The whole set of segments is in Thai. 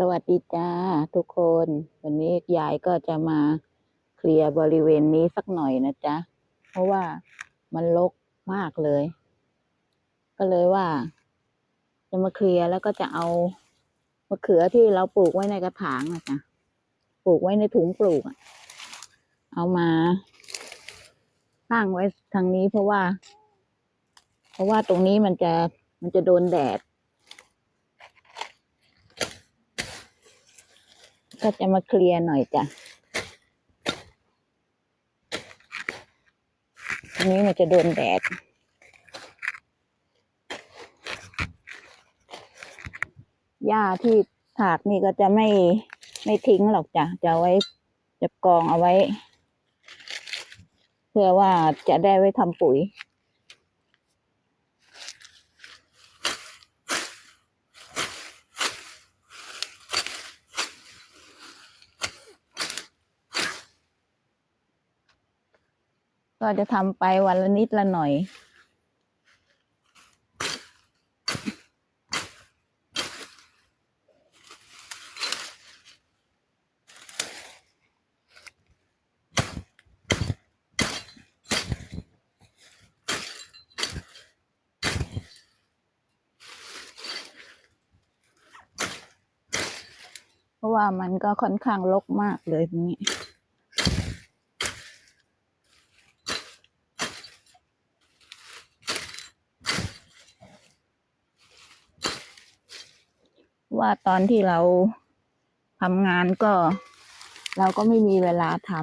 สวัสดีจ้าทุกคน วันนี้ยายก็จะมาเคลียร์บริเวณนี้สักหน่อยนะจ๊ะ เพราะว่ามันรกมากเลย ก็เลยว่า จะมาเคลียร์แล้วก็จะเอามะเขือที่เราปลูกไว้ในกระถางอะจ้ะปลูกไว้ในถุงปลูกเอามาตั้งไว้ทางนี้เพราะว่า เพราะว่าตรงนี้มันจะมันจะโดนแดด ก็จะมาเคลียร์หน่อยจ้ะอันนี้มันจะโดนแดดหญ้าที่ถากนี่ก็จะไม่ไม่ทิ้งหรอกจ้ะ จะไว้จะกองเอาไว้ เพื่อว่าจะได้ไว้ทำปุ๋ย ก็จะทำไปวันละนิดละหน่อย เพราะว่ามันก็ค่อนข้างรกมากเลยตรงนี้ ว่าตอนที่เราทำงานก็ เราก็ไม่มีเวลาทำ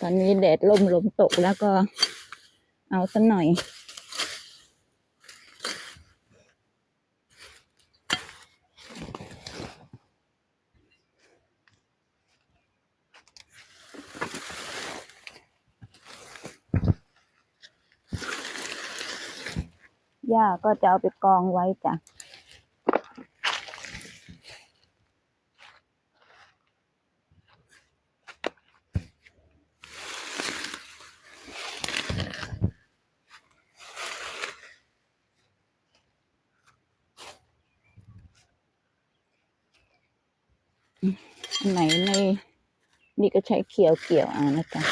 ตอนนี้แดดล่มลมตกแล้วก็เอาสักหน่อย หญ้าก็จะเอาไปกองไว้จ้ะไหนในนี่ก็ใช้เขียวเกี่ยวเอานะจ๊ะ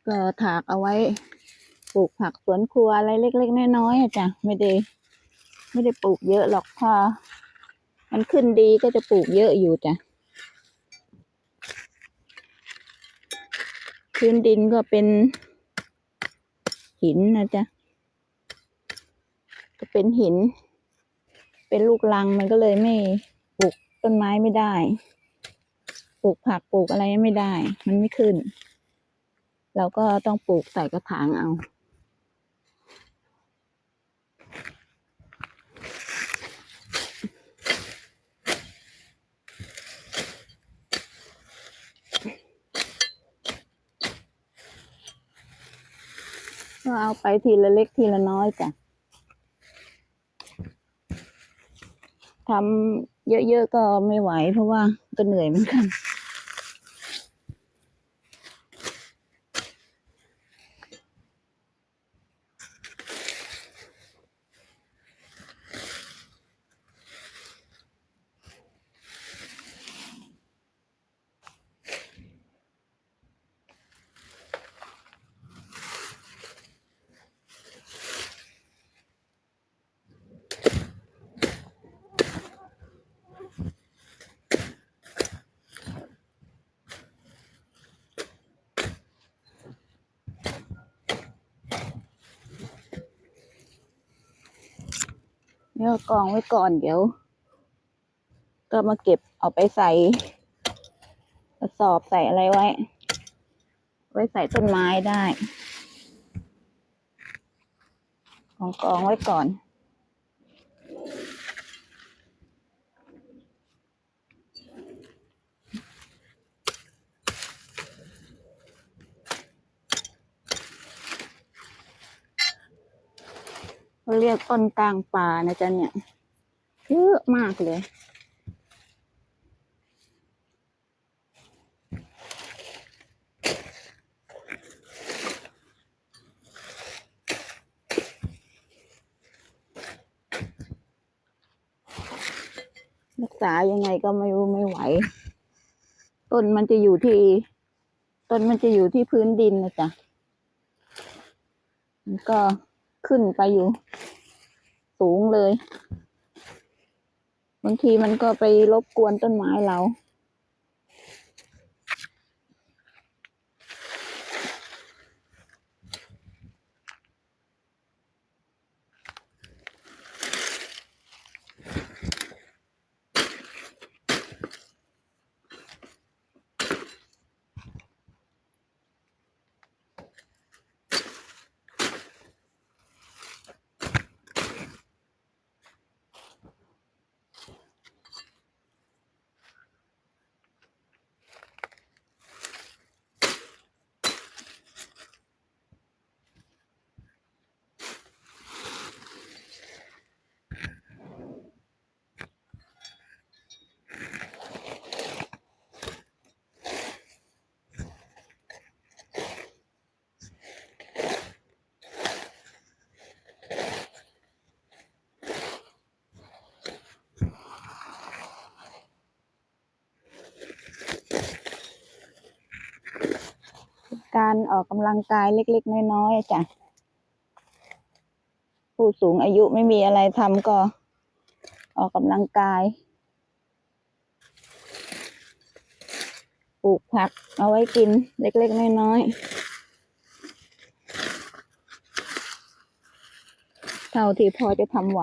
ก็ ถากเอาไว้ปลูกผักสวนครัวอะไรเล็กๆน้อยๆจ้ะไม่ได้ ไม่ได้ปลูกเยอะหรอกพอมันขึ้นดีก็จะปลูกเยอะอยู่จ้ะพื้นดินก็เป็นหินนะจ๊ะก็เป็นหิน เป็นลูกลังมันก็เลยไม่ปลูกต้นไม้ไม่ได้ ปลูกผักปลูกอะไรไม่ได้ มันไม่ขึ้น เราก็ต้องปลูกใส่กระถางเอา ก็เอาไปทีละเล็กทีละน้อยจ้ะทำเยอะๆก็ไม่ไหวเพราะว่าก็เหนื่อยเหมือนกัน นี่ยกองไว้ก่อนเดี๋ยว ก็มาเก็บเอาไปใส่กระสอบใส่อะไรไว้ ไว้ใส่ต้นไม้ได้ ของกองไว้ก่อน เขาเรียกต้นกลางป่านะจ๊ะเนี่ยเยอะมากเลยรักษายังไงก็ไม่รู้ไม่ไหว ต้นมันจะอยู่ที่ ต้นมันจะอยู่ที่พื้นดินนะจ๊ะมันก็ขึ้นไปอยู่ เลย บางทีมันก็ไปรบกวนต้นไม้เรา การออกกำลังกายเล็กๆ น้อยๆจ้ะ ผู้สูงอายุไม่มีอะไรทำก็ออกกำลังกาย ปลูกผักเอาไว้กินเล็กๆ น้อยๆ เท่าที่พอจะทำไหว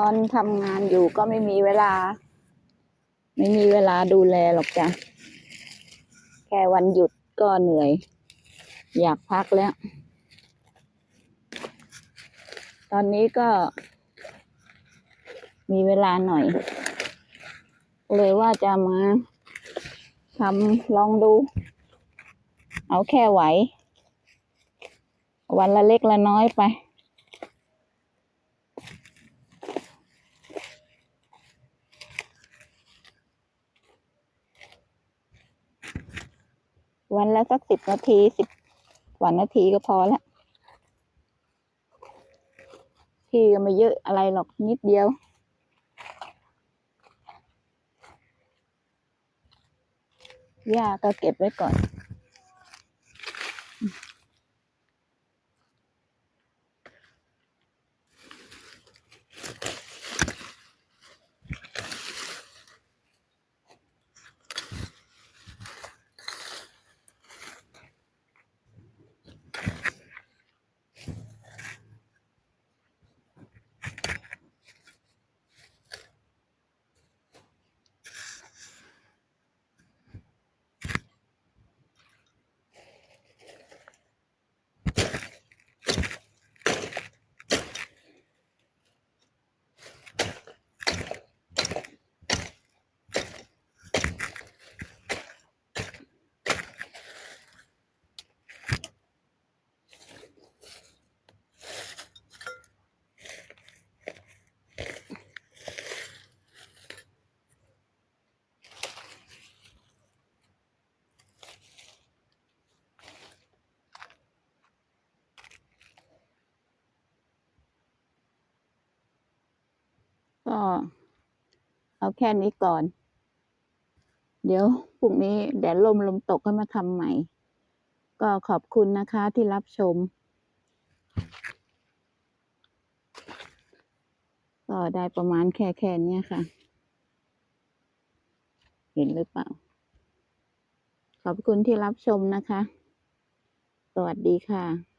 ตอนทำงานอยู่ก็ไม่มีเวลา ไม่มีเวลาดูแลหรอกจ้ะ แค่วันหยุดก็เหนื่อย อยากพักแล้ว ตอนนี้ก็ มีเวลาหน่อย เลยว่าจะมาทำลองดู เอาแค่ไหว วันละเล็กละน้อยไป วันละสักสิบนาทีสิบกว่านาทีก็พอแล้วที่ก็ไม่เยอะอะไรหรอกนิดเดียวหญ้าก็เก็บไว้ก่อน เอาแค่นี้ก่อน เดี๋ยวพรุ่งนี้แดดลมลมตกก็มาทำใหม่ ก็ขอบคุณนะคะที่รับชม ก็ได้ประมาณแค่แค่นี้ค่ะ เห็นหรือเปล่า ขอบคุณที่รับชมนะคะ สวัสดีค่ะ